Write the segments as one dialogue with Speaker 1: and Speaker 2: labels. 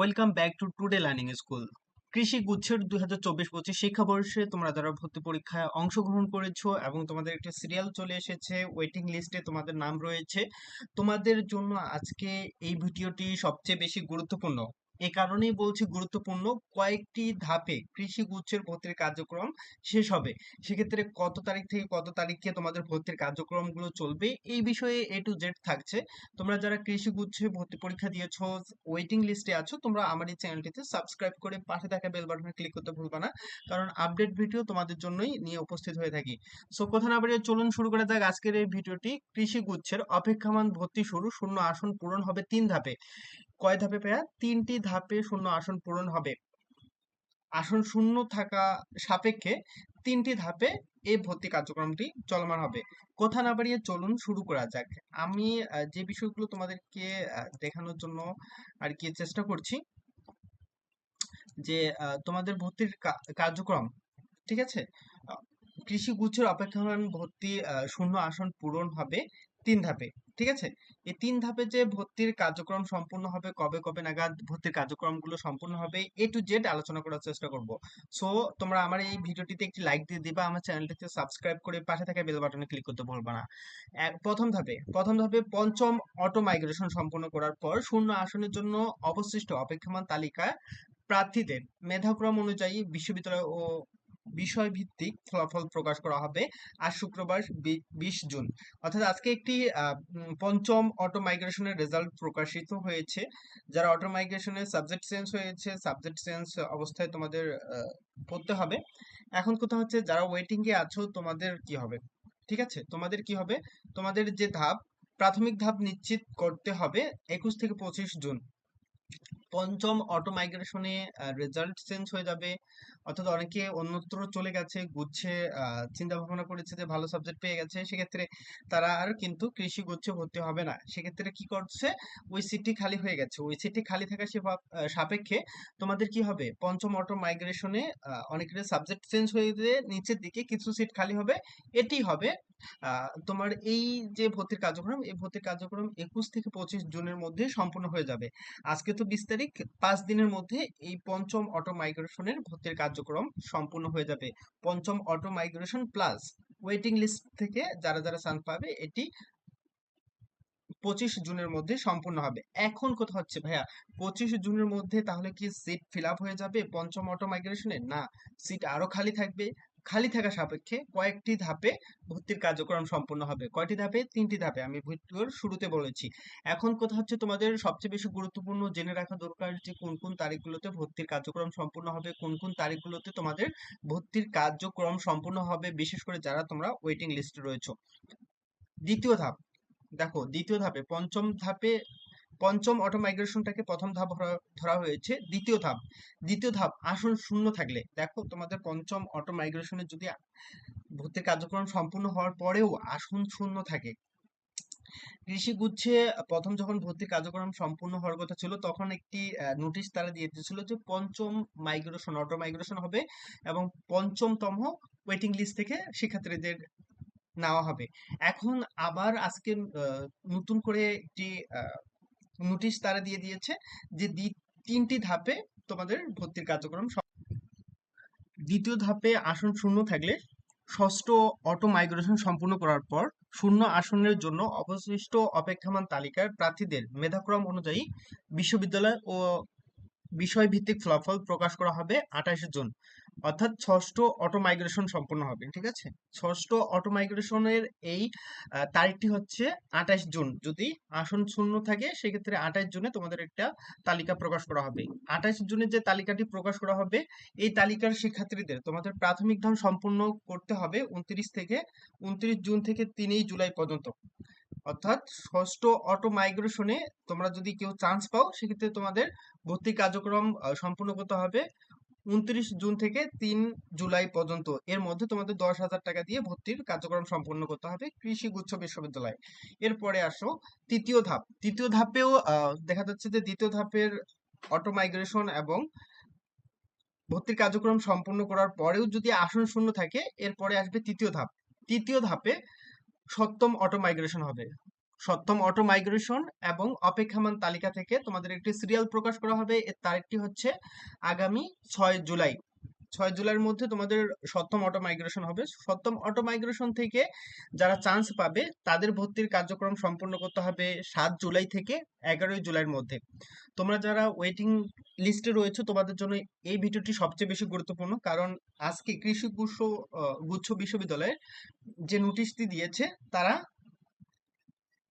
Speaker 1: Welcome back to today learning school কৃষি গুচ্ছের দুই হাজার চব্বিশ পঁচিশ শিক্ষাবর্ষে তোমরা যারা ভর্তি পরীক্ষায় অংশগ্রহণ করেছ এবং তোমাদের একটা সিরিয়াল চলে এসেছে ওয়েটিং লিস্টে তোমাদের নাম রয়েছে, তোমাদের জন্য আজকে এই ভিডিওটি সবচেয়ে বেশি গুরুত্বপূর্ণ। এ কারণেই বলছি গুরুত্বপূর্ণ কয়েকটি ধাপে কৃষি গুচ্ছের ভর্তির কার্যক্রম শেষ হবে। সেক্ষেত্রে কত তারিখ থেকে কত তারিখে তোমাদের ভর্তির কার্যক্রমগুলো চলবে এই বিষয়ে এ টু জেড থাকছে। তোমরা যারা কৃষি গুচ্ছে ভর্তি পরীক্ষা দিয়েছ ওয়েটিং লিস্টে আছো, তোমরা আমার এই চ্যানেলটিতে সাবস্ক্রাইব করে পাশে থাকা বেল বাটনে ক্লিক করতে ভুলবা না। কারণ আপডেট ভিডিও তোমাদের জন্যই নিয়ে উপস্থিত হয়ে থাকি। সো কথা না বাড়িয়ে চলুন শুরু করা যাক আজকের এই ভিডিওটি কৃষি গুচ্ছের অপেক্ষামান ভর্তি শুরু, শূন্য আসন পূরণ হবে তিন ধাপে। কয় ধাপে পেয়া তিনটি ধাপে শূন্য আসন পূরণ হবে। আসন শূন্য থাকা সাপেক্ষে তিনটি ধাপে এই ভর্তি কার্যক্রমটি চলমান হবে। কথা না বাড়িয়ে চলুন, শুরু করা যাক। আমি যে বিষয়গুলো তোমাদেরকে দেখানোর জন্য আর কি চেষ্টা করছি, যে তোমাদের ভর্তির কার্যক্রম, ঠিক আছে? কৃষি গুচ্ছের অপেক্ষমান ভর্তি শূন্য আসন পূরণ হবে তিন ধাপে। ঠিক আছে? এই তিন ধাপে যে ভর্তির কার্যক্রম সম্পূর্ণ হবে, কবে কবে নাগাদ ভর্তির কার্যক্রমগুলো সম্পূর্ণ হবে এ টু জেড আলোচনা করার চেষ্টা করব। সো তোমরা আমার এই ভিডিওটিতে একটি লাইক দিয়ে দিবা, আমার চ্যানেলটিতে সাবস্ক্রাইব করে পাশে থাকা বেল বাটনে ক্লিক করতে ভুলবা না। প্রথম ধাপে প্রথম ধাপে পঞ্চম অটো মাইগ্রেশন সম্পন্ন করার পর শূন্য আসনের জন্য অবশিষ্ট অপেক্ষমান তালিকা প্রার্থীদের মেধাক্রম অনুযায়ী বিশ্ববিদ্যালয় ও বিষয় ভিত্তিক ফলাফল প্রকাশ করা হবে আজ শুক্রবার বিশ জুন। অর্থাৎ আজকে একটি পঞ্চম অটো মাইগ্রেশনের রেজাল্ট প্রকাশিত হয়েছে। যারা অটো মাইগ্রেশনের সাবজেক্ট চেঞ্জ হয়েছে সাবজেক্ট চেঞ্জ অবস্থায় তোমাদের পড়তে হবে। এখন কথা হচ্ছে যারা ওয়েটিং এ আছো, তোমাদের কি হবে? ঠিক আছে? তোমাদের কি হবে? তোমাদের যে ধাপ, প্রাথমিক ধাপ নিশ্চিত করতে হবে একুশ থেকে পঁচিশ জুন। পঞ্চম অটো মাইগ্রেশনে রেজাল্ট চেঞ্জ হয়ে যাবে। অর্থাৎ অনেকে অন্যত্র চলে গেছে গুচ্ছে চিন্তা ভাবনা করেছে যে ভালো সাবজেক্ট পেয়ে গেছে। সেক্ষেত্রে তারা আর কিন্তু কৃষি গুচ্ছে ভর্তি হবে না। সেক্ষেত্রে কি করছে? ওই সিটটি খালি হয়ে গেছে। ওই সিটটি খালি থাকা সাপেক্ষে তোমাদের কি হবে? পঞ্চম অটো মাইগ্রেশনে অনেকের সাবজেক্ট চেঞ্জ হয়ে গিয়ে নিচের দিকে কিছু সিট খালি হবে। এটি হবে তোমার এই যে ভর্তির কার্যক্রম, এই ভর্তির কার্যক্রম একুশ থেকে পঁচিশ জুনের মধ্যে সম্পূর্ণ হয়ে যাবে। আজকে তো বিশ তারিখ, পাঁচ দিনের মধ্যে এই পঞ্চম অটো মাইগ্রেশনের ভর্তির কার্যক্রম সম্পূর্ণ হয়ে যাবে। পঞ্চম auto migration plus waiting list থেকে যারা যারা চান্স পাবে, এটি পঁচিশ জুনের মধ্যে সম্পূর্ণ হবে। এখন কথা হচ্ছে, ভাইয়া, পঁচিশ জুনের মধ্যে তাহলে কি সিট ফিল আপ হয়ে যাবে পঞ্চম অটো মাইগ্রেশনে না সিট আরও খালি থাকবে। খালি থাকা সাপেক্ষে কয়েকটি ধাপে ভর্তির কার্যক্রম সম্পন্ন হবে। কয়টি ধাপে? তিনটি ধাপে, আমি ভিডিওর শুরুতে বলেছি। এখন কথা হচ্ছে তোমাদের সবচেয়ে বেশি গুরুত্বপূর্ণ, জেনে রাখা দরকার যে কোন কোন তারিখগুলোতে ভর্তির কার্যক্রম সম্পূর্ণ হবে, কোন কোন তারিখগুলোতে তোমাদের ভর্তির কার্যক্রম সম্পূর্ণ হবে, বিশেষ করে যারা তোমরা ওয়েটিং লিস্টে রয়েছো। দ্বিতীয় ধাপ, দেখো, দ্বিতীয় ধাপে, পঞ্চম ধাপে পঞ্চম অটো মাইগ্রেশনটাকে প্রথম ধাপ ধরা হয়েছে, দ্বিতীয় ধাপ। দ্বিতীয় ধাপ, আসন শূন্য থাকলে, দেখো তোমাদের পঞ্চম অটো মাইগ্রেশনের যদি ভর্তির কার্যক্রম সম্পূর্ণ হওয়ার পরেও আসন শূন্য থাকে। কৃষি গুচ্ছে, প্রথম যখন ভর্তির কার্যক্রম সম্পূর্ণ হওয়ার কথা ছিল, তখন একটি নোটিশ তারা দিয়ে দিয়েছিল যে পঞ্চম মাইগ্রেশন অটো মাইগ্রেশন হবে এবং পঞ্চমতম ওয়েটিং লিস্ট থেকে শিক্ষার্থীদের নেওয়া হবে। এখন আবার আজকে নতুন করে একটি নোটিশ তারা দিয়ে দিয়েছে যে তিনটি ধাপে তোমাদের ভর্তির কার্যক্রম দ্বিতীয় ধাপে আসন শূন্য থাকলে ষষ্ঠ অটো মাইগ্রেশন সম্পূর্ণ করার পর শূন্য আসনের জন্য অবশিষ্ট অপেক্ষমান তালিকার প্রার্থীদের মেধাক্রম অনুযায়ী বিশ্ববিদ্যালয় ও বিষয়ভিত্তিক ফলাফল প্রকাশ করা হবে আঠাশে জুন। অর্থাৎ ষষ্ঠ অটো মাইগ্রেশন সম্পূর্ণ হবে, ঠিক আছে? ষষ্ঠ অটো মাইগ্রেশনের এই তারিখটি হচ্ছে আঠাশ জুন। যদি আসন শূন্য থাকে, সেক্ষেত্রে আঠাশ জুনে তোমাদের একটা তালিকা প্রকাশ করা হবে। আঠাশ জুনে যে তালিকাটি প্রকাশ করা হবে, এই তালিকার শিক্ষার্থীদের তোমাদের প্রাথমিক ধাম সম্পূর্ণ করতে হবে উনত্রিশ থেকে, উনত্রিশ জুন থেকে তিনই জুলাই পর্যন্ত। অর্থাৎ ষষ্ঠ অটো মাইগ্রেশনে তোমরা যদি কেউ চান্স পাও, সেক্ষেত্রে তোমাদের ভর্তি কার্যক্রম সম্পূর্ণ করতে হবে। উনত্রিশ জুন থেকে তিন জুলাই পর্যন্ত। এর মধ্যে তোমাদের দশ হাজার টাকা দিয়ে ভর্তির কার্যক্রম সম্পন্ন করতে হবে কৃষি গুচ্ছ বিশ্ববিদ্যালয়। এরপরে আসো তৃতীয় ধাপ। তৃতীয় ধাপেও দেখা যাচ্ছে যে দ্বিতীয় ধাপের অটো মাইগ্রেশন এবং ভর্তির কার্যক্রম সম্পূর্ণ করার পরেও যদি আসন শূন্য থাকে, এরপরে আসবে তৃতীয় ধাপ। তৃতীয় ধাপে সপ্তম অটো মাইগ্রেশন হবে। সপ্তম অটো মাইগ্রেশন এবং অপেক্ষামান তালিকা থেকে তোমাদের একটি সিরিয়াল প্রকাশ করা হবে। এর তারিখটি হচ্ছে আগামী ছয় জুলাই। ছয় জুলাইয়ের মধ্যে তোমাদের সপ্তম অটো মাইগ্রেশন হবে। সপ্তম অটো মাইগ্রেশন থেকে যারা চান্স পাবে, তাদের ভর্তির কার্যক্রম সম্পন্ন করতে হবে সাত জুলাই থেকে এগারোই জুলাইয়ের মধ্যে। তোমরা যারা ওয়েটিং লিস্টে রয়েছে, তোমাদের জন্য এই ভিডিওটি সবচেয়ে বেশি গুরুত্বপূর্ণ কারণ আজকে কৃষি গুচ্ছ গুচ্ছ বিশ্ববিদ্যালয়ের যে নোটিশটি দিয়েছে, তারা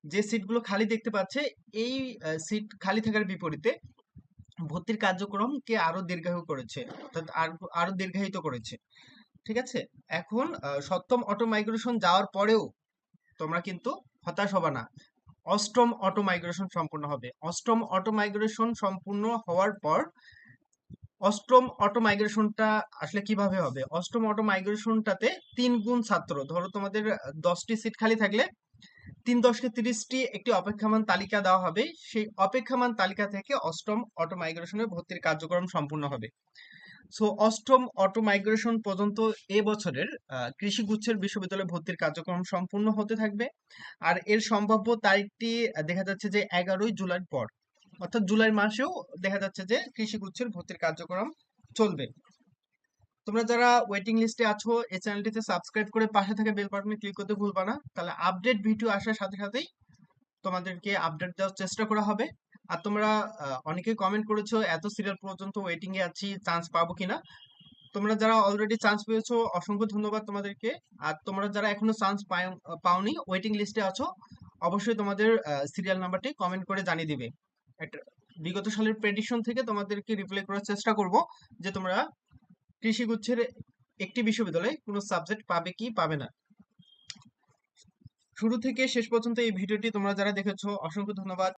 Speaker 1: যে সিটগুলো খালি দেখতে পাচ্ছে, এই সিট খালি থাকার বিপরীতে ভর্তির কার্যক্রমকে আরও দীর্ঘায়ু করেছে, অর্থাৎ আরও দীর্ঘায়িত করেছে। ঠিক আছে? এখন সপ্তম অটো মাইগ্রেশন যাওয়ার পরেও তোমরা কিন্তু হতাশ হবা না। অষ্টম অটো মাইগ্রেশন সম্পূর্ণ হবে। অষ্টম অটো মাইগ্রেশন সম্পূর্ণ হওয়ার পর অষ্টম অটো মাইগ্রেশনটা আসলে কীভাবে হবে? অষ্টম অটো মাইগ্রেশনটাতে তিন গুণ ছাত্র, ধরো তোমাদের দশটি সিট খালি থাকলে তিন দশকে তিরিশটি একটি অপেক্ষামান তালিকা দেওয়া হবে। সেই অপেক্ষামান তালিকা থেকে অষ্টম অটো মাইগ্রেশনের ভর্তির কার্যক্রম সম্পূর্ণ হবে। সো অষ্টম অটো মাইগ্রেশন পর্যন্ত এ বছরের কৃষি গুচ্ছের বিশ্ববিদ্যালয়ে ভর্তির কার্যক্রম সম্পূর্ণ হতে থাকবে। আর এর সম্ভাব্য তারিখটি দেখা যাচ্ছে যে এগারোই জুলাইয়ের পর। অর্থাৎ জুলাই মাসেও দেখা যাচ্ছে যে কৃষি গুচ্ছের ভর্তির কার্যক্রম চলবে। তোমরা যারা ওয়েটিং লিস্টে আছো এই চ্যানেলটিতে সাবস্ক্রাইব করে পাশে থাকা বেল বাটনে ক্লিক করতে ভুলবা না। তাহলে আপডেট ভিডিও আসার সাথে সাথেই তোমাদেরকে আপডেট দেওয়ার চেষ্টা করা হবে। আর তোমরা আহ, অনেকেই কমেন্ট করেছ এত সিরিয়াল পর্যন্ত ওয়েটিং এ আছি চান্স পাবো কিনা? তোমরা যারা অলরেডি চান্স পেয়েছ অসংখ্য ধন্যবাদ তোমাদেরকে। আর তোমরা যারা এখনও চান্স পাওনি ওয়েটিং লিস্টে আছো অবশ্যই তোমাদের সিরিয়াল নাম্বারটি কমেন্ট করে জানিয়ে দিবে। বিগত সালের প্রেডিকশন থেকে তোমাদেরকে রিপ্লাই করার চেষ্টা করব যে তোমরা কৃষি গুচ্ছের একটি বিশ্ববিদ্যালয়ে, কোনো সাবজেক্ট পাবে কি, পাবে না। শুরু থেকে শেষ পর্যন্ত এই ভিডিওটি তোমরা যারা দেখেছ, অসংখ্য ধন্যবাদ।